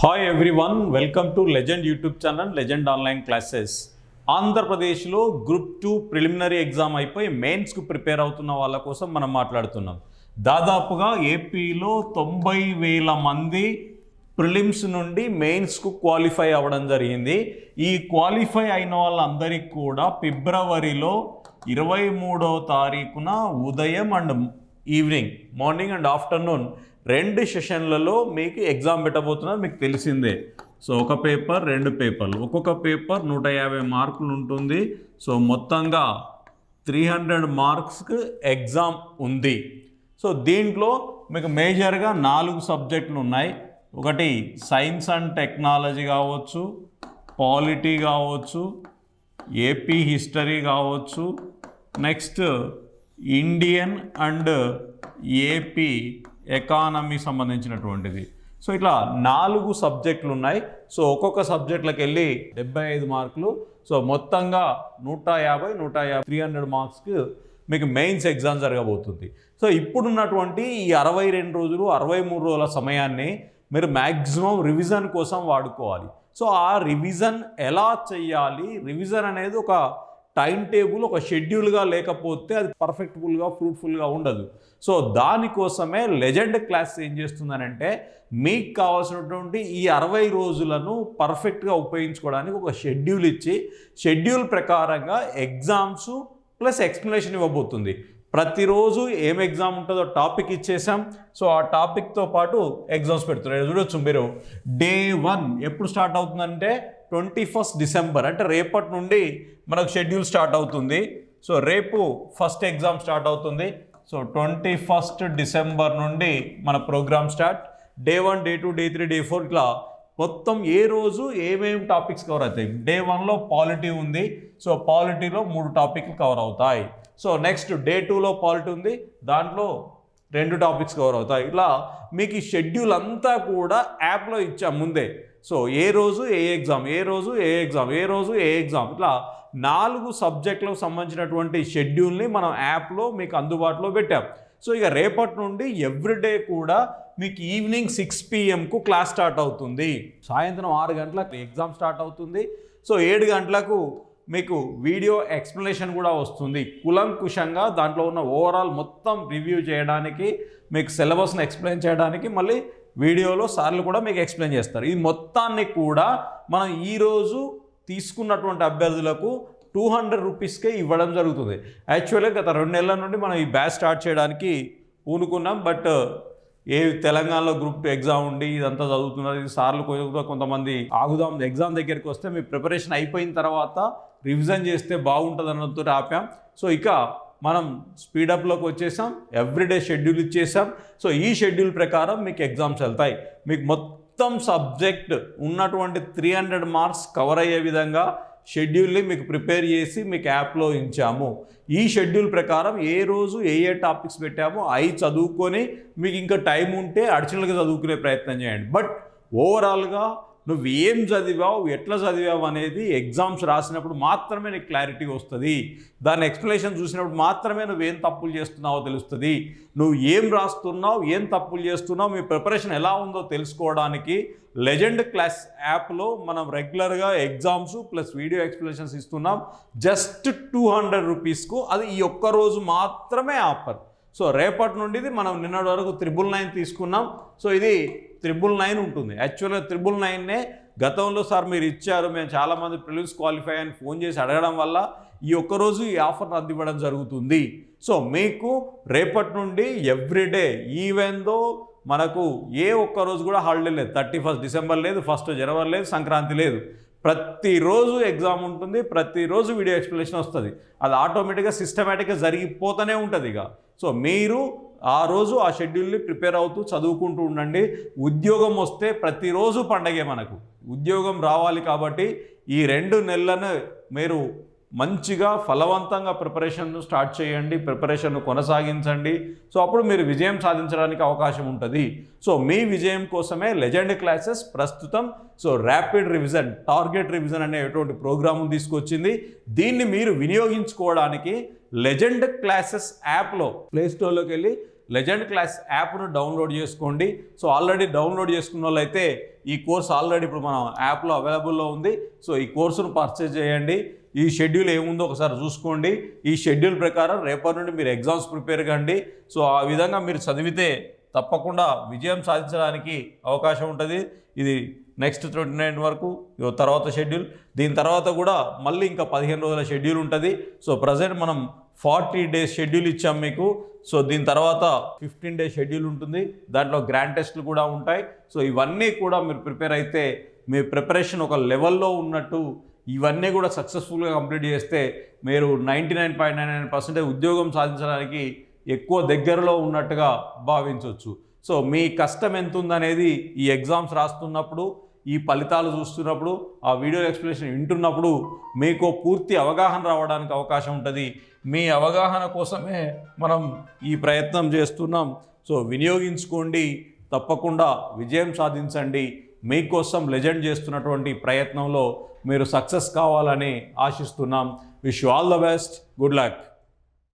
Hi everyone welcome to legend YouTube channel legend online classes ఆంధ్రప్రదేశ్లో group two preliminary exam అయిపోయి మెయిన్స్కు prepare అవుతున్న వాళ్ళ కోసం మనం మాట్లాడుతున్నాం. దాదాపుగా ఏపీలో తొంభై వేల మంది ప్రిలిమ్స్ నుండి మెయిన్స్కు క్వాలిఫై అవ్వడం జరిగింది. ఈ క్వాలిఫై అయిన వాళ్ళందరికీ కూడా ఫిబ్రవరిలో ఇరవై మూడో తారీఖున ఉదయం and evening morning and afternoon రెండు సెషన్లలో మీకు ఎగ్జామ్ పెట్టబోతున్నారు మీకు తెలిసిందే. సో ఒక పేపర్ రెండు పేపర్లు. ఒక్కొక్క పేపర్ నూట యాభై మార్కులు ఉంటుంది. సో మొత్తంగా త్రీ హండ్రెడ్ మార్క్స్కి ఎగ్జామ్ ఉంది. సో దీంట్లో మీకు మేజర్గా నాలుగు సబ్జెక్టులు ఉన్నాయి. ఒకటి సైన్స్ అండ్ టెక్నాలజీ కావచ్చు పాలిటీ కావచ్చు ఏపీ హిస్టరీ కావచ్చు next Indian and AP economy సంబంధించినటువంటిది. సో ఇట్లా నాలుగు సబ్జెక్టులు ఉన్నాయి సో ఒక్కొక్క సబ్జెక్టులకు వెళ్ళి డెబ్బై ఐదు మార్కులు. సో మొత్తంగా నూట యాభై నూట యాభై త్రీ హండ్రెడ్ మార్క్స్కి మీకు మెయిన్స్ ఎగ్జామ్ జరగబోతుంది. సో ఇప్పుడున్నటువంటి ఈ అరవై రెండు రోజులు అరవై మూడు రోజుల సమయాన్ని మీరు మ్యాక్సిమం రివిజన్ కోసం వాడుకోవాలి. సో ఆ రివిజన్ ఎలా చేయాలి రివిజన్ అనేది ఒక టైం టేబుల్ ఒక షెడ్యూల్గా లేకపోతే అది పర్ఫెక్ట్ఫుల్గా ఫ్రూట్ఫుల్గా ఉండదు. సో దానికోసమే లెజెండ్ క్లాస్ ఏం చేస్తుందనంటే మీకు కావాల్సినటువంటి ఈ అరవై రోజులను పర్ఫెక్ట్గా ఉపయోగించుకోవడానికి ఒక షెడ్యూల్ ఇచ్చి షెడ్యూల్ ప్రకారంగా ఎగ్జామ్స్ ప్లస్ ఎక్స్ప్లెనేషన్ ఇవ్వబోతుంది. ప్రతిరోజు ఏం ఎగ్జామ్ ఉంటుందో టాపిక్ ఇచ్చేసాం. సో ఆ టాపిక్తో పాటు ఎగ్జామ్స్ పెడుతున్నారు. చూడొచ్చు మీరు. డే వన్ ఎప్పుడు స్టార్ట్ అవుతుందంటే ట్వంటీ ఫస్ట్ డిసెంబర్ అంటే రేపటి నుండి మనకు షెడ్యూల్ స్టార్ట్ అవుతుంది. సో రేపు ఫస్ట్ ఎగ్జామ్ స్టార్ట్ అవుతుంది. సో ట్వంటీ ఫస్ట్ డిసెంబర్ నుండి మన programme start. Day one day two day three day four ఇట్లా మొత్తం ఏ రోజు ఏమేమి టాపిక్స్ కవర్ అవుతాయి? డే వన్లో పాలిటీ ఉంది. సో పాలిటీలో మూడు టాపిక్లు కవర్ అవుతాయి. సో నెక్స్ట్ డే టూలో పాలిటీ ఉంది. దాంట్లో రెండు టాపిక్స్ కవర్ అవుతాయి. ఇలా మీకు ఈ షెడ్యూల్ అంతా కూడా యాప్లో ఇచ్చాం ముందే. సో ఏ రోజు ఏ ఎగ్జామ్ ఏ రోజు ఏ ఎగ్జామ్ ఏ రోజు ఏ ఎగ్జామ్ ఇట్లా నాలుగు సబ్జెక్టులకు సంబంధించినటువంటి షెడ్యూల్ని మనం యాప్లో మీకు అందుబాటులో పెట్టాం. సో ఇక రేపటి నుండి ఎవ్రీడే కూడా మీకు ఈవినింగ్ సిక్స్ పిఎంకు క్లాస్ స్టార్ట్ అవుతుంది. సాయంత్రం ఆరు గంటలకు ఎగ్జామ్ స్టార్ట్ అవుతుంది. సో ఏడు గంటలకు మీకు వీడియో ఎక్స్ప్లెనేషన్ కూడా వస్తుంది. కులంకుశంగా దాంట్లో ఉన్న ఓవరాల్ మొత్తం రివ్యూ చేయడానికి మీకు సిలబస్ని ఎక్స్ప్లెయిన్ చేయడానికి మళ్ళీ వీడియోలో సార్లు కూడా మీకు ఎక్స్ప్లెయిన్ చేస్తారు. ఇది మొత్తాన్ని కూడా మనం ఈరోజు తీసుకున్నటువంటి అభ్యర్థులకు టూ హండ్రెడ్ రూపీస్కే ఇవ్వడం జరుగుతుంది. యాక్చువల్గా గత రెండు నెలల నుండి మనం ఈ బ్యాచ్ స్టార్ట్ చేయడానికి పూనుకున్నాం బట్ ఏ తెలంగాణలో గ్రూప్ టూ ఎగ్జామ్ ఉండి ఇదంతా చదువుతున్నారు. ఇది సార్లు కొంతమంది ఆగుదాం ఎగ్జామ్ దగ్గరికి వస్తే మీ ప్రిపరేషన్ అయిపోయిన తర్వాత రివిజన్ చేస్తే బాగుంటుంది అన్నతో ఆపాం. సో ఇక మనం స్పీడప్లోకి వచ్చేసాం ఎవ్రీడే షెడ్యూల్ ఇచ్చేసాం. సో ఈ షెడ్యూల్ ప్రకారం మీకు ఎగ్జామ్స్ వెళ్తాయి. మీకు మొత్తం సబ్జెక్ట్ ఉన్నటువంటి త్రీ హండ్రెడ్ మార్క్స్ కవర్ అయ్యే విధంగా షెడ్యూల్ని మీకు ప్రిపేర్ చేసి మీకు యాప్లో ఇచ్చాము ఈ షెడ్యూల్ ప్రకారం ఏ రోజు ఏ ఏ టాపిక్స్ పెట్టామో అవి చదువుకొని మీకు ఇంకా టైం ఉంటే అడిషనల్గా చదువుకునే ప్రయత్నం చేయండి. బట్ ఓవరాల్గా నువ్వు ఏం చదివావు ఎట్లా చదివావు అనేది ఎగ్జామ్స్ రాసినప్పుడు మాత్రమే నీకు క్లారిటీ వస్తుంది. దాని ఎక్స్ప్లెనేషన్ చూసినప్పుడు మాత్రమే నువ్వు ఏం తప్పులు చేస్తున్నావో తెలుస్తుంది. నువ్వు ఏం రాస్తున్నావు ఏం తప్పులు చేస్తున్నావు మీ ప్రిపరేషన్ ఎలా ఉందో తెలుసుకోవడానికి లెజెండ్ క్లాస్ యాప్లో మనం రెగ్యులర్గా ఎగ్జామ్స్ ప్లస్ వీడియో ఎక్స్ప్లెనేషన్స్ ఇస్తున్నాం. జస్ట్ టూ హండ్రెడ్ రూపీస్కు అది ఈ ఒక్క రోజు మాత్రమే ఆఫర్ సో రేపటి నుండి ఇది మనం నిన్నటి వరకు త్రిబుల్ నైన్ తీసుకున్నాం. సో ఇది త్రిబుల్ నైన్ ఉంటుంది. యాక్చువల్గా త్రిబుల్ నైన్నే గతంలో సార్ మీరు ఇచ్చారు. మేము చాలామంది ప్రిలిమ్స్ క్వాలిఫై అని ఫోన్ చేసి అడగడం వల్ల ఈ ఒక్కరోజు ఈ ఆఫర్ రద్దు ఇవ్వడం జరుగుతుంది. సో మీకు రేపటి నుండి ఎవ్రీడే ఈవెందో మనకు ఏ ఒక్క రోజు కూడా హాలిడే లేదు. థర్టీ ఫస్ట్ డిసెంబర్ లేదు ఫస్ట్ జనవరి లేదు సంక్రాంతి లేదు. ప్రతిరోజు ఎగ్జామ్ ఉంటుంది ప్రతిరోజు వీడియో ఎక్స్ప్లెనేషన్ వస్తుంది. అది ఆటోమేటిక్గా సిస్టమేటిక్గా జరిగిపోతూనే ఉంటుంది ఇక. సో మీరు ఆ రోజు ఆ షెడ్యూల్ని ప్రిపేర్ అవుతూ చదువుకుంటూ ఉండండి. ఉద్యోగం వస్తే ప్రతిరోజు పండగే మనకు. ఉద్యోగం రావాలి కాబట్టి ఈ రెండు నెలలను మీరు మంచిగా ఫలవంతంగా ప్రిపరేషన్ను స్టార్ట్ చేయండి ప్రిపరేషన్ను కొనసాగించండి. సో అప్పుడు మీరు విజయం సాధించడానికి అవకాశం ఉంటుంది. సో మీ విజయం కోసమే లెజెండ్ క్లాసెస్ ప్రస్తుతం. So rapid revision target revision అనేటువంటి ప్రోగ్రాము తీసుకొచ్చింది. దీన్ని మీరు వినియోగించుకోవడానికి లెజెండ్ క్లాసెస్ యాప్లో ప్లేస్టోర్లోకి వెళ్ళి లెజెండ్ క్లాస్ యాప్ను డౌన్లోడ్ చేసుకోండి. సో ఆల్రెడీ డౌన్లోడ్ చేసుకున్న వాళ్ళైతే ఈ కోర్స్ ఆల్రెడీ ఇప్పుడు మనం యాప్లో అవైలబుల్లో ఉంది. సో ఈ కోర్సును పర్చేజ్ చేయండి. ఈ షెడ్యూల్ ఏముందో ఒకసారి చూసుకోండి. ఈ షెడ్యూల్ ప్రకారం రేపటి నుండి మీరు ఎగ్జామ్స్ ప్రిపేర్ కండి. సో ఆ విధంగా మీరు చదివితే తప్పకుండా విజయం సాధించడానికి అవకాశం ఉంటుంది. ఇది నెక్స్ట్ ట్వంటీ నైన్ వరకు తర్వాత షెడ్యూల్. దీని తర్వాత కూడా మళ్ళీ ఇంకా పదిహేను రోజుల షెడ్యూల్ ఉంటుంది. సో ప్రజెంట్ మనం ఫార్టీ డేస్ షెడ్యూల్ ఇచ్చాం మీకు. సో దీని తర్వాత ఫిఫ్టీన్ డేస్ షెడ్యూల్ ఉంటుంది. దాంట్లో గ్రాండ్ టెస్ట్లు కూడా ఉంటాయి. సో ఇవన్నీ కూడా మీరు ప్రిపేర్ అయితే మీ ప్రిపరేషన్ ఒక లెవెల్లో ఉన్నట్టు ఇవన్నీ కూడా సక్సెస్ఫుల్గా కంప్లీట్ చేస్తే మీరు ninety nine point nine nine percentage ఉద్యోగం సాధించడానికి ఎక్కువ దగ్గరలో ఉన్నట్టుగా భావించవచ్చు. సో మీ కష్టం ఎంత ఉందనేది ఈ ఎగ్జామ్స్ రాస్తున్నప్పుడు ఈ ఫలితాలు చూస్తున్నప్పుడు ఆ వీడియో ఎక్స్ప్లెనేషన్ వింటున్నప్పుడు మీకు పూర్తి అవగాహన రావడానికి అవకాశం ఉంటుంది. మీ అవగాహన కోసమే మనం ఈ ప్రయత్నం చేస్తున్నాం. సో వినియోగించుకోండి. తప్పకుండా విజయం సాధించండి. మీకోసం లెజెండ్ చేస్తున్నటువంటి ప్రయత్నంలో మీరు సక్సెస్ కావాలని ఆశిస్తున్నాం. Wish all the best good luck